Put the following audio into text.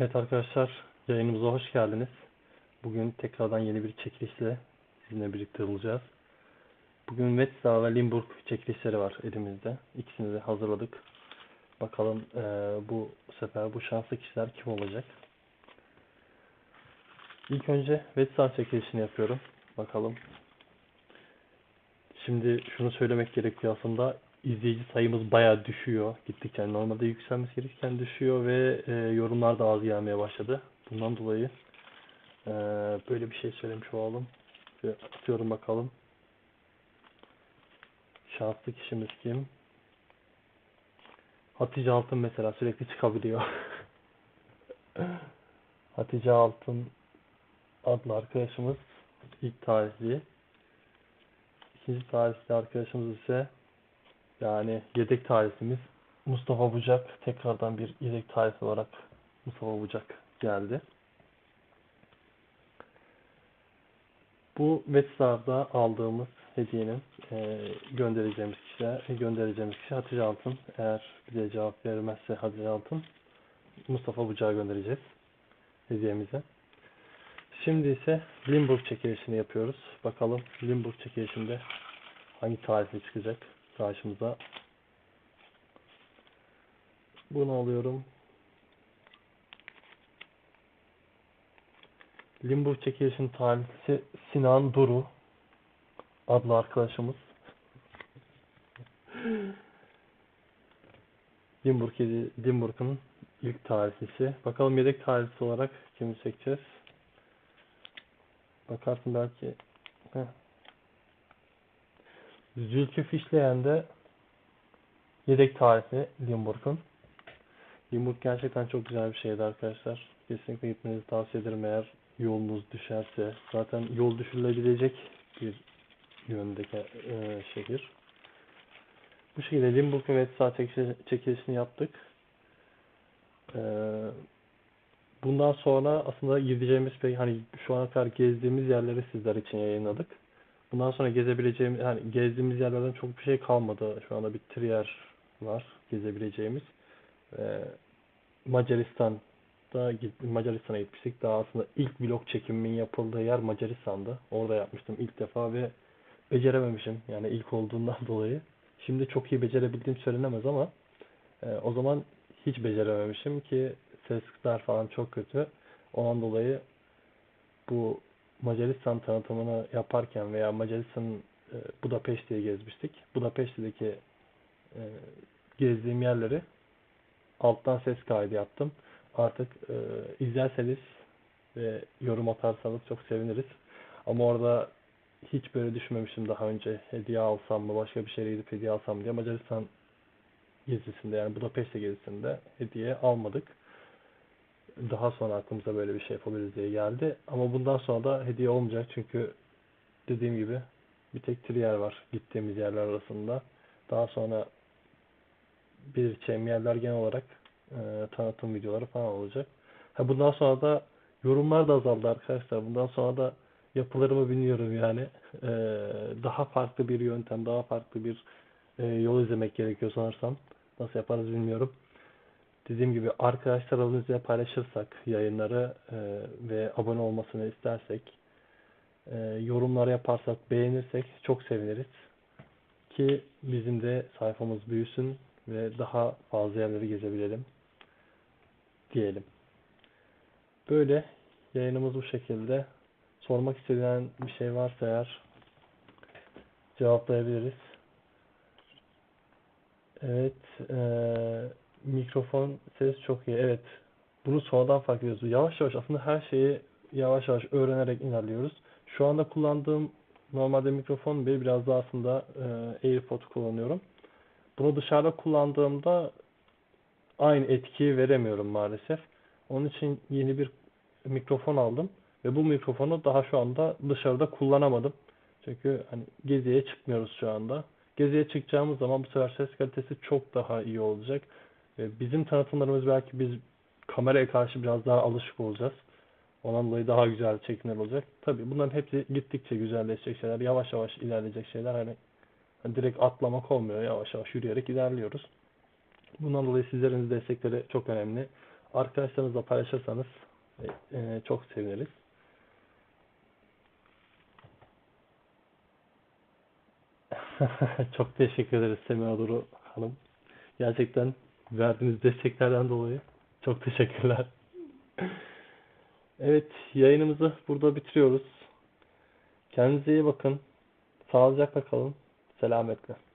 Evet arkadaşlar, yayınımıza hoş geldiniz. Bugün tekrardan yeni bir çekilişle sizinle birlikte olacağız. Bugün Wetzlar ve Limburg çekilişleri var elimizde. İkisini de hazırladık. Bakalım eee, bu sefer bu şanslı kişiler kim olacak? İlk önce Wetzlar çekilişini yapıyorum. Bakalım. Şimdi şunu söylemek gerekiyor aslında izleyici sayımız bayağı düşüyor. Gittikçe yani normalde yükselmesi gerekirken düşüyor ve e, yorumlar da az gelmeye başladı. Bundan dolayı e, böyle bir şey söylemiş olalım. Ve atıyorum bakalım. Şanslı kişimiz kim? Hatice Altın mesela sürekli çıkabiliyor. Hatice Altın adlı arkadaşımız ilk tarihli. İkinci tarihli arkadaşımız ise yani yedek tarihimiz Mustafa Bucak tekrardan bir yedek tarih olarak Mustafa Bucak geldi. Bu Wetzlar'da aldığımız hediyenin e, göndereceğimiz kişiler, göndereceğimiz kişi Hatice Altın. Eğer bize cevap vermezse Hatice Altın Mustafa Bucak'a göndereceğiz hediyemizi. Şimdi ise Limburg çekilişini yapıyoruz. Bakalım Limburg çekilişinde hangi tarihli çıkacak karşımıza. Bunu alıyorum. Limburg çekilişin tarihlisi Sinan Duru adlı arkadaşımız. Limburg, Limburg'un ilk tarihlisi. Bakalım yedek tarihlisi olarak kimi seçeceğiz? Bakarsın belki. Heh. Zülkü Fişleyen de yedek tarihli Limburg'un. Limburg gerçekten çok güzel bir şeydi arkadaşlar. Kesinlikle gitmenizi tavsiye ederim eğer yolunuz düşerse. Zaten yol düşürülebilecek bir yöndeki e, şehir. Bu şekilde Limburg ve çekilişi- çekilişini yaptık. E, bundan sonra aslında gideceğimiz pek hani şu ana kadar gezdiğimiz yerleri sizler için yayınladık. Bundan sonra gezebileceğimiz, yani gezdiğimiz yerlerden çok bir şey kalmadı. Şu anda bir Trier var gezebileceğimiz. Ee, Macaristan'da Macaristan'a gitmiştik. Daha aslında ilk vlog çekimimin yapıldığı yer Macaristan'da. Orada yapmıştım ilk defa ve becerememişim. Yani ilk olduğundan dolayı. Şimdi çok iyi becerebildiğim söylenemez ama e, o zaman hiç becerememişim ki sesler falan çok kötü. Ondan dolayı bu Macaristan tanıtımını yaparken veya Macaristan'ın e, Budapeşte'yi gezmiştik. Budapeşte'deki e, gezdiğim yerleri alttan ses kaydı yaptım. Artık e, izlerseniz ve yorum atarsanız çok seviniriz. Ama orada hiç böyle düşünmemiştim daha önce hediye alsam mı başka bir şeye gidip hediye alsam diye. Macaristan gezisinde yani Budapeşte gezisinde hediye almadık daha sonra aklımıza böyle bir şey yapabiliriz diye geldi. Ama bundan sonra da hediye olmayacak çünkü dediğim gibi bir tek Trier var gittiğimiz yerler arasında. Daha sonra belirteceğim yerler genel olarak e, tanıtım videoları falan olacak. Ha bundan sonra da yorumlar da azaldı arkadaşlar. Bundan sonra da yapılır mı bilmiyorum yani. E, daha farklı bir yöntem, daha farklı bir e, yol izlemek gerekiyor sanırsam. Nasıl yaparız bilmiyorum dediğim gibi arkadaşlarımızla paylaşırsak yayınları e, ve abone olmasını istersek e, yorumlar yaparsak beğenirsek çok seviniriz ki bizim de sayfamız büyüsün ve daha fazla yerleri gezebilelim diyelim. Böyle yayınımız bu şekilde. Sormak istediğin bir şey varsa eğer cevaplayabiliriz. Evet, eee mikrofon ses çok iyi. Evet. Bunu sonradan fark ediyoruz. Yavaş yavaş aslında her şeyi yavaş yavaş öğrenerek ilerliyoruz. Şu anda kullandığım normalde mikrofon bir biraz daha aslında e, AirPod kullanıyorum. Bunu dışarıda kullandığımda aynı etkiyi veremiyorum maalesef. Onun için yeni bir mikrofon aldım ve bu mikrofonu daha şu anda dışarıda kullanamadım. Çünkü hani geziye çıkmıyoruz şu anda. Geziye çıkacağımız zaman bu sefer ses kalitesi çok daha iyi olacak. Bizim tanıtımlarımız belki biz kameraya karşı biraz daha alışık olacağız. Ondan dolayı daha güzel çekimler olacak. Tabii bunların hepsi gittikçe güzelleşecek şeyler. Yavaş yavaş ilerleyecek şeyler. Hani, hani direkt atlamak olmuyor. Yavaş yavaş yürüyerek ilerliyoruz. Bundan dolayı sizlerin destekleri çok önemli. Arkadaşlarınızla paylaşırsanız e, e, çok seviniriz. Çok teşekkür ederiz Semih Duru Hanım. Gerçekten verdiğiniz desteklerden dolayı çok teşekkürler. Evet, yayınımızı burada bitiriyoruz. Kendinize iyi bakın. Sağlıcakla kalın. Selametle.